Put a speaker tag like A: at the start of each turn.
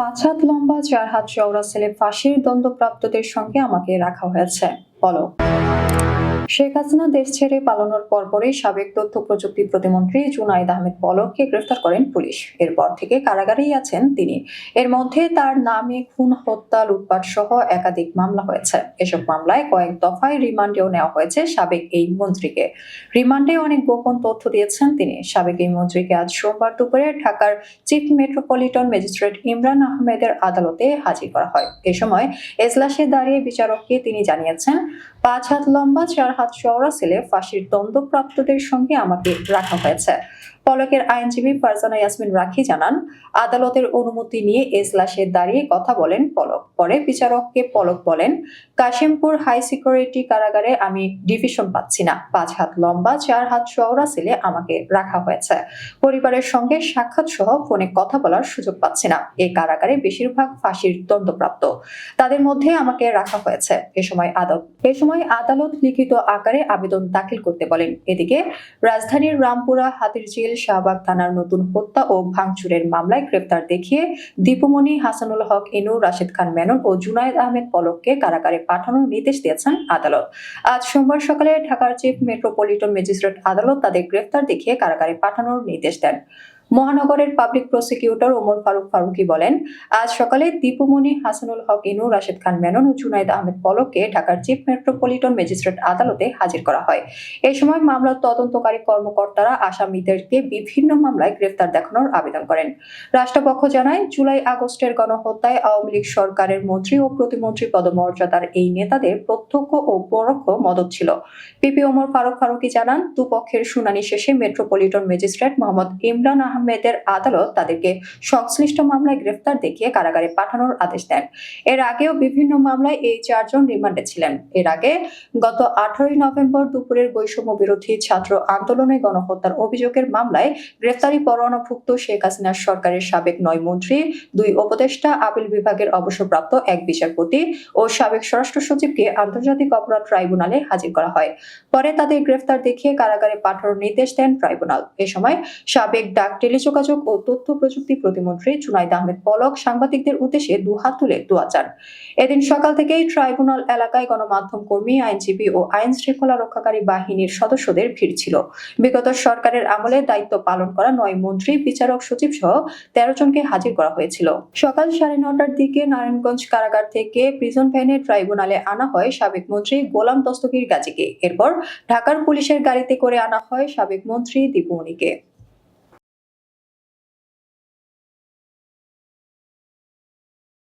A: পাঁচ হাত লম্বা চার হাত চওড়া ছেলে ফাঁসির দণ্ডপ্রাপ্তদের সঙ্গে আমাকে রাখা হয়েছে। বলো। শেখ হাসিনা দেশ ছেড়ে পালানোর পরপরই সাবেক তথ্য প্রযুক্তি প্রতিমন্ত্রী জুনাইদ আহমেদ পলককে গ্রেফতার করেন পুলিশ। এরপর থেকে কারাগারেই আছেন তিনি। এর মধ্যে তার নামে খুন, হত্যা, লুটপাট সহ একাধিক মামলা হয়েছে। এসব মামলায় কয়েক দফায় রিমান্ডেও নেওয়া হয়েছে সাবেক এই মন্ত্রীকে। রিমান্ডে অনেক গোপন তথ্য দিয়েছেন তিনি। সাবেক এই মন্ত্রীকে আজ সোমবার দুপুরে ঢাকার চিফ মেট্রোপলিটন ম্যাজিস্ট্রেট ইমরান আহমেদের আদালতে হাজির করা হয়। এ সময় এজলাসে দাঁড়িয়ে বিচারককে তিনি জানিয়েছেন, পাঁচ হাত লম্বা, চার হাত চওড়া সেলে ফাঁসির দণ্ডপ্রাপ্তদের সঙ্গে আমাকে রাখা হয়েছে। পলকের আইনজীবী ফারজানা ইয়াসমিন রাখি জানান, আদালতের অনুমতি নিয়ে এজলাসে দাঁড়িয়ে কথা বলেন পলক। পরে বিচারককে পলক বলেন, কাশিমপুর হাই সিকিউরিটি কারাগারে আমি ডিভিশন পাচ্ছি না। পাঁচ হাত লম্বা, চার হাত চওড়া ছেলে আমাকে রাখা হয়েছে। পরিবারের সঙ্গে সাক্ষাৎ সহ ফোনে কথা বলার সুযোগ পাচ্ছি না। এই কারাগারে বেশিরভাগ ফাঁসির দণ্ডপ্রাপ্ত। তাদের মধ্যে আমাকে রাখা হয়েছে। এ সময় আদালত এ সময় আদালত লিখিত আকারে আবেদন দাখিল করতে বলেন। এদিকে রাজধানীর রামপুরা হাতিরঝিল শাহবাগ থানার নতুন হত্যা ও ভাঙচুরের মামলায় গ্রেপ্তার দেখিয়ে দীপুমণি, হাসানুল হক, ইনু, রাশেদ খান মেনন ও জুনায়দ আহমেদ পলককে কারাগারে পাঠানোর নির্দেশ দিয়েছেন আদালত। আজ সোমবার সকালে ঢাকার চিফ মেট্রোপলিটন ম্যাজিস্ট্রেট আদালত তাদের গ্রেফতার দেখিয়ে কারাগারে পাঠানোর নির্দেশ দেন। মহানগরের পাবলিক প্রসিকিউটর ওমর ফারুক ফারুকি বলেন, আজ সকালে দীপুমণি, হাসানুল হক ইনু, রাশেদ খান মেনন ও জুনাইদ আহমেদ পলককে ঢাকার চিফ মেট্রোপলিটন ম্যাজিস্ট্রেট আদালতে হাজির করা হয়। এই সময় মামলার তদন্তকারী কর্মকর্তারা আসামিদেরকে বিভিন্ন মামলায় গ্রেফতার দেখানোর আবেদন করেন। রাষ্ট্রপক্ষ জানায়, জুলাই আগস্টের গণহত্যায় আওয়ামী লীগ সরকারের মন্ত্রী ও প্রতিমন্ত্রী পদমর্যাদার এই নেতাদের প্রত্যক্ষ ও পরোক্ষ মদত ছিল। পিপি ওমর ফারুক ফারুকি জানান, দুপক্ষের শুনানি শেষে মেট্রোপলিটন ম্যাজিস্ট্রেট মোহাম্মদ ইমরান আহমেদের আদালত তাদেরকে সংশ্লিষ্ট মামলায় গ্রেফতার দেখিয়ে কারাগারে পাঠানোর আদেশ দেন। এর আগেও বিভিন্ন মামলায় এই চারজন রিমান্ডে ছিলেন। এর আগে গত আঠারোই নভেম্বর দুপুরের বৈষম্য বিরোধী ছাত্র আন্দোলনে গণহত্যার অভিযোগের মামলায় গ্রেফতারি পরোয়ানাভুক্ত শেখ হাসিনার সরকারের সাবেক নয় মন্ত্রী, দুই উপদেষ্টা, আপিল বিভাগের অবসরপ্রাপ্ত এক বিচারপতি ও সাবেক স্বরাষ্ট্র সচিবকে আন্তর্জাতিক অপরাধ ট্রাইব্যুনালে হাজির করা হয়। পরে তাদের গ্রেফতার দেখিয়ে কারাগারে পাঠানোর নির্দেশ দেন ট্রাইব্যুনাল। এ সময় সাবেক ডাক টেলিযোগাযোগ ও তথ্য প্রযুক্তি প্রতিমন্ত্রী জুনাইদ আহমেদ পলক সাংবাদিকদের উদ্দেশ্যে দুহাত তুলে দোয়া চান। এদিন সকাল থেকেই ট্রাইব্যুনাল এলাকায় গণমাধ্যম কর্মী, আইনজীবী ও আইন শৃঙ্খলা রক্ষাকারী বাহিনীর সদস্যদের ভিড় ছিল। বিগত সরকারের আমলে দায়িত্ব পালন করা নয় মন্ত্রী, বিচারক, সচিব সহ তেরো জনকে হাজির করা হয়েছিল। সকাল সাড়ে নটার দিকে নারায়ণগঞ্জ কারাগার থেকে প্রিজন ভ্যানে ট্রাইব্যুনালে আনা হয় সাবেক মন্ত্রী গোলাম দস্তগীর গাজীকে। এরপর ঢাকার পুলিশের গাড়িতে করে আনা হয় সাবেক মন্ত্রী দীপুমণিকে।